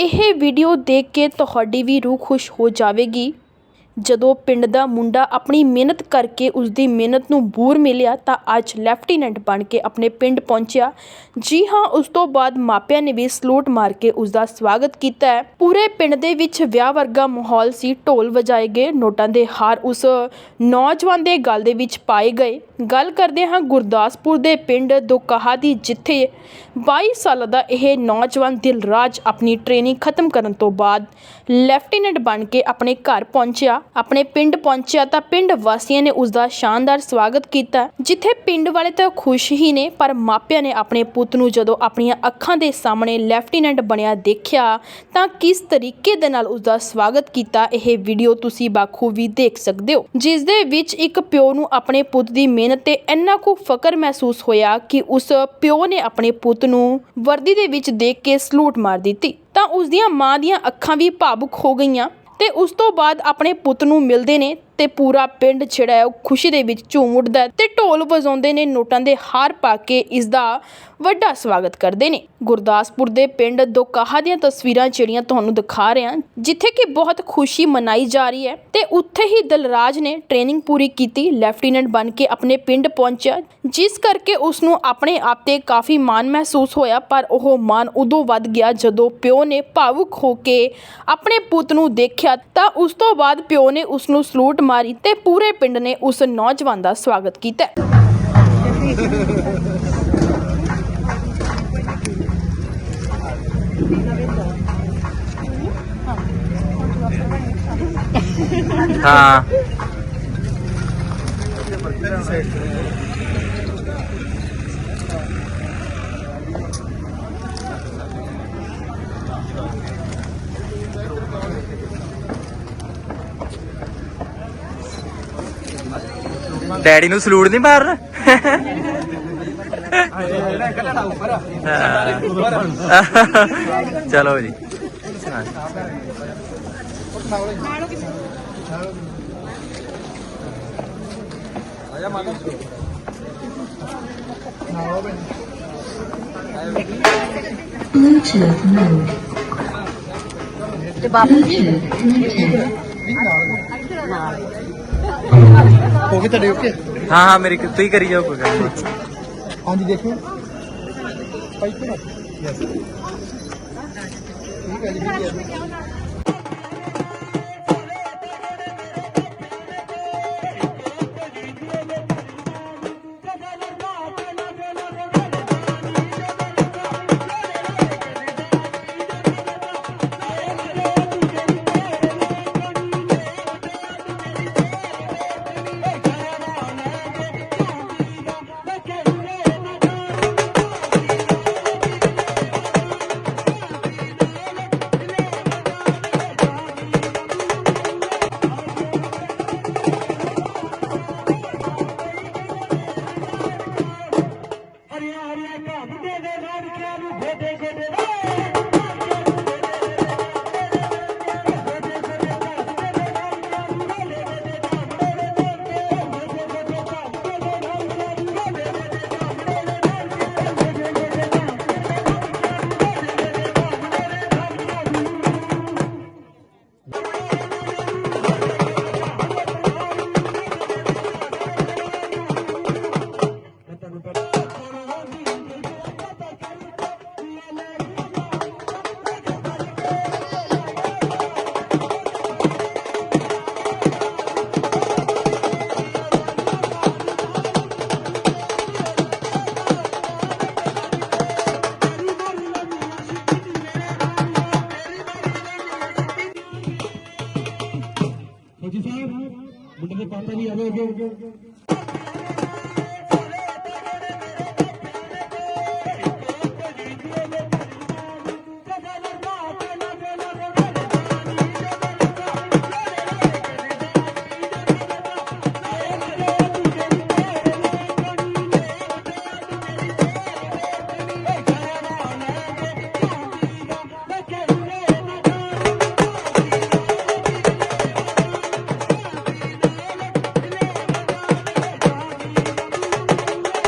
ਇਹ ਵੀਡੀਓ ਦੇਖ ਕੇ ਤੁਹਾਡੀ ਵੀ ਰੂਹ ਖੁਸ਼ ਹੋ ਜਾਵੇਗੀ। ਜਦੋਂ ਪਿੰਡ ਦਾ ਮੁੰਡਾ ਆਪਣੀ ਮਿਹਨਤ ਕਰਕੇ ਉਸਦੀ ਮਿਹਨਤ ਨੂੰ ਬੂਰ ਮਿਲਿਆ ਤਾਂ ਅੱਜ ਲੈਫਟੀਨੈਂਟ ਬਣ ਕੇ ਆਪਣੇ ਪਿੰਡ ਪਹੁੰਚਿਆ। ਜੀ ਹਾਂ, ਉਸ ਤੋਂ ਬਾਅਦ ਮਾਪਿਆਂ ਨੇ ਵੀ ਸਲੂਟ ਮਾਰ ਕੇ ਉਸ ਦਾ ਸਵਾਗਤ ਕੀਤਾ ਹੈ। ਪੂਰੇ ਪਿੰਡ ਦੇ ਵਿੱਚ ਵਿਆਹ ਵਰਗਾ ਮਾਹੌਲ ਸੀ, ਢੋਲ ਵਜਾਏ ਗਏ, ਨੋਟਾਂ ਦੇ ਹਾਰ ਉਸ ਨੌਜਵਾਨ ਦੇ ਗਲ ਦੇ ਵਿੱਚ ਪਾਏ ਗਏ। ਗੱਲ ਕਰਦੇ ਹਾਂ ਗੁਰਦਾਸਪੁਰ ਦੇ ਪਿੰਡ ਦੁਕਾਹਾ ਦੀ, ਜਿੱਥੇ 22 ਸਾਲਾਂ ਦਾ ਇਹ ਨੌਜਵਾਨ ਦਿਲਰਾਜ ਆਪਣੀ ਟ੍ਰੇਨਿੰਗ ਖਤਮ ਕਰਨ ਤੋਂ ਬਾਅਦ ਲੈਫਟੀਨੈਂਟ ਬਣ ਕੇ ਆਪਣੇ ਘਰ ਪਹੁੰਚਿਆ। ਆਪਣੇ ਪਿੰਡ ਪਹੁੰਚਿਆ ਤਾਂ ਪਿੰਡ ਵਾਸੀਆਂ ਨੇ ਉਸ ਦਾ ਸ਼ਾਨਦਾਰ ਸਵਾਗਤ ਕੀਤਾ, ਜਿੱਥੇ ਪਿੰਡ ਵਾਲੇ ਤਾਂ ਖੁਸ਼ ਹੀ ਨੇ, ਪਰ ਮਾਪਿਆਂ ਨੇ ਆਪਣੇ ਪੁੱਤ ਨੂੰ ਜਦੋਂ ਆਪਣੀਆਂ ਅੱਖਾਂ ਦੇ ਸਾਹਮਣੇ ਲੈਫਟੀਨੈਂਟ ਬਣਿਆ ਦੇਖਿਆ ਤਾਂ ਕਿਸ ਤਰੀਕੇ ਦੇ ਨਾਲ ਉਸ ਦਾ ਸਵਾਗਤ ਕੀਤਾ, ਇਹ ਵੀਡੀਓ ਤੁਸੀਂ ਬਾਖੂਬੀ ਦੇਖ ਸਕਦੇ ਹੋ। ਜਿਸ ਦੇ ਵਿੱਚ ਇੱਕ ਪਿਓ ਨੂੰ ਆਪਣੇ ਪੁੱਤ ਦੀ ਮਿਹਨਤ ਤੇ ਇੰਨਾ ਕੁ ਫਕਰ ਮਹਿਸੂਸ ਹੋਇਆ ਕਿ ਉਸ ਪਿਓ ਨੇ ਆਪਣੇ ਪੁੱਤ ਨੂੰ ਵਰਦੀ ਦੇ ਵਿੱਚ ਦੇਖ ਕੇ ਸਲੂਟ ਮਾਰ ਦਿੱਤੀ। ਤਾਂ ਉਸ ਦੀਆਂ ਮਾਂ ਦੀਆਂ ਅੱਖਾਂ ਵੀ ਭਾਵੁਕ ਹੋ ਗਈਆਂ ਤੇ ਉਸ ਤੋਂ ਬਾਅਦ ਆਪਣੇ ਪੁੱਤ ਨੂੰ ਮਿਲਦੇ ਨੇ ਤੇ ਪੂਰਾ ਪਿੰਡ ਜਿਹੜਾ ਹੈ ਉਹ ਖੁਸ਼ੀ ਦੇ ਵਿੱਚ ਝੂਮ ਉੱਠਦਾ ਤੇ ਢੋਲ ਵਜਾਉਂਦੇ ਨੇ, ਨੋਟਾਂ ਦੇ ਹਾਰ ਪਾ ਕੇ ਇਸ ਦਾ ਵੱਡਾ ਸਵਾਗਤ ਕਰਦੇ ਨੇ। ਗੁਰਦਾਸਪੁਰ ਦੇ ਪਿੰਡ ਦੋਕਾਹਾ ਦੀਆਂ ਤਸਵੀਰਾਂ ਜਿਹੜੀਆਂ ਤੁਹਾਨੂੰ ਦਿਖਾ ਰਹੇ ਜਿੱਥੇ ਕਿ ਬਹੁਤ ਖੁਸ਼ੀ ਮਨਾਈ ਜਾ ਰਹੀ ਹੈ ਤੇ ਉੱਥੇ ਹੀ ਦਲਰਾਜ ਨੇ ਟ੍ਰੇਨਿੰਗ ਪੂਰੀ ਕੀਤੀ, ਲੈਫਟੀਨੈਂਟ ਬਣ ਕੇ ਆਪਣੇ ਪਿੰਡ ਪਹੁੰਚਿਆ, ਜਿਸ ਕਰਕੇ ਉਸ ਨੂੰ ਆਪਣੇ ਆਪ ਤੇ ਕਾਫੀ ਮਾਣ ਮਹਿਸੂਸ ਹੋਇਆ, ਪਰ ਉਹ ਮਾਣ ਉਦੋਂ ਵੱਧ ਗਿਆ ਜਦੋਂ ਪਿਓ ਨੇ ਭਾਵੁਕ ਹੋ ਕੇ ਆਪਣੇ ਪੁੱਤ ਨੂੰ ਦੇਖਿਆ, ਤਾਂ ਉਸ ਤੋਂ ਬਾਅਦ ਪਿਓ ਨੇ ਉਸ ਨੂੰ ਸਲੂਟ ਮਾਰੀ ਤੇ ਪੂਰੇ ਪਿੰਡ ਨੇ ਉਸ ਨੌਜਵਾਨ ਦਾ ਸਵਾਗਤ ਕੀਤਾ ਹਾਂ। ਡੈਡੀ ਨੂੰ ਸਲੂਟ ਨਹੀਂ ਮਾਰਨਾ। ਚਲੋ ਜੀ ਹਾਂ। Bluetooth mode. Bluetooth connected. ਹੋ ਗਏ ਤੁਹਾਡੇ ਓਕੇ ਹਾਂ ਹਾਂ ਮੇਰੀ ਤੁਸੀਂ ਕਰੀ ਜਾਓ ਕੋਈ ਗੱਲ ਨੀ। ਹਾਂਜੀ ਦੇਖੋ। ਪਾਈਪ ਤੇ ਯੈਸ ਠੀਕ ਹੈ ਜੀ ਠੀਕ ਹੈ ਫੌਜੀ ਸਾਹਿਬ ਮੁੰਡੇ ਜੀ ਆਵੇ ਅੱਗੇ।